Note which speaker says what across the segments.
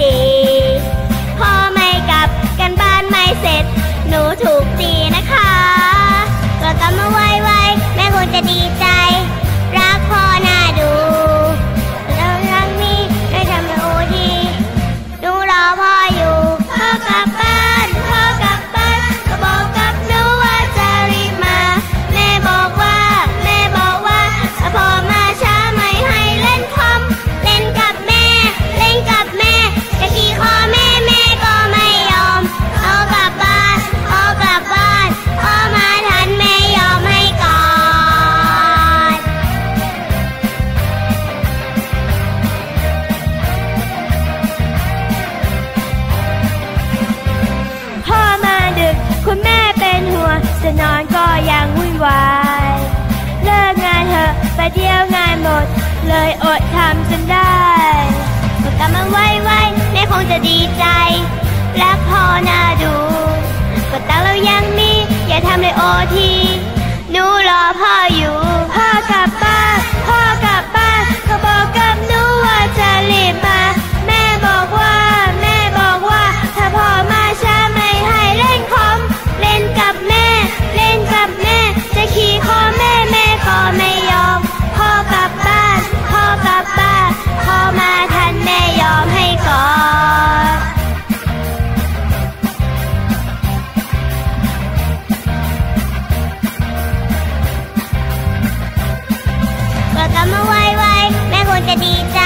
Speaker 1: day. จะนอนก็ยังวุ่นวาย เลิกงานเถอะไปเที่ยวงานหมด เลยอดทำจนได้กดกลับมาไวๆแม่คงจะดีใจ รักพอน่าดูกดตังเรายังมี อย่าทำเลยโอทีหนูรอพ่ออยู่ พ่อกลับบ้าน มาไวไวแม่คงจะดีใจ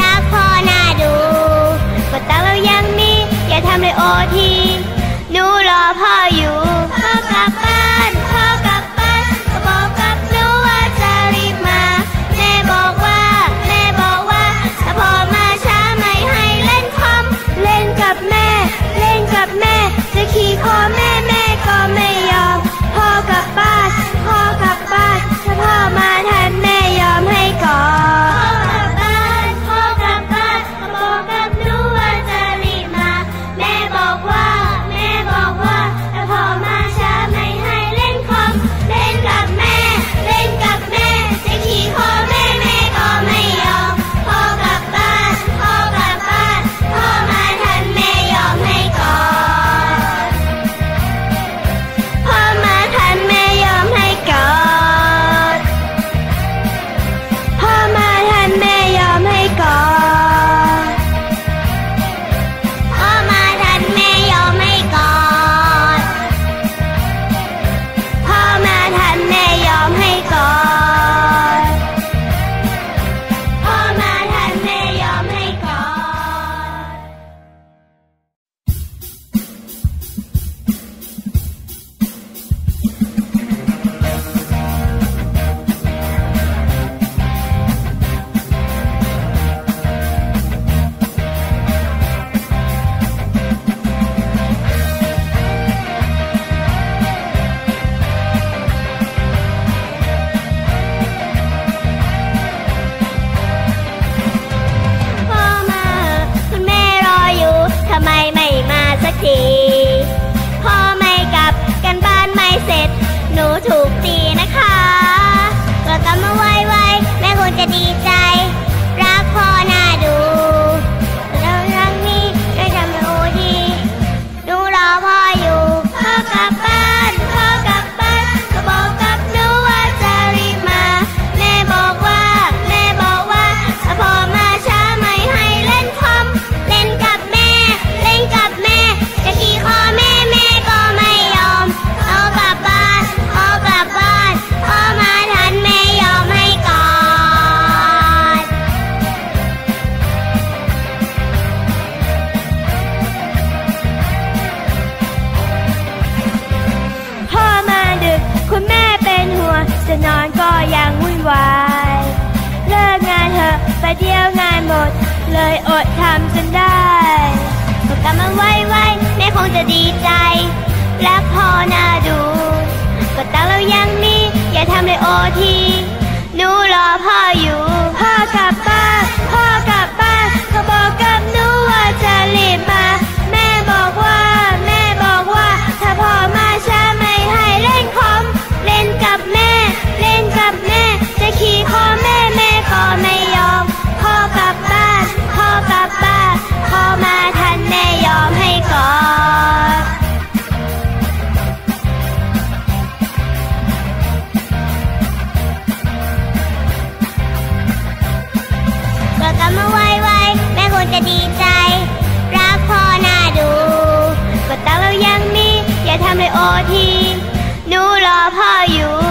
Speaker 1: รักพ่อหน้าดูกดตาเรายังมี อย่าทำเลยโอทีหนูรอพ่ออยู่ จะนอนก็ยังวุ่นวาย เลิกงานเถอะไปเที่ยวงานหมด เลยอดทำจนได้ีใจ รักพ่อหน้าดู ก็ตั้งแล้วยังมี อย่าทำเลยโอทีหนูรอพ่ออยู่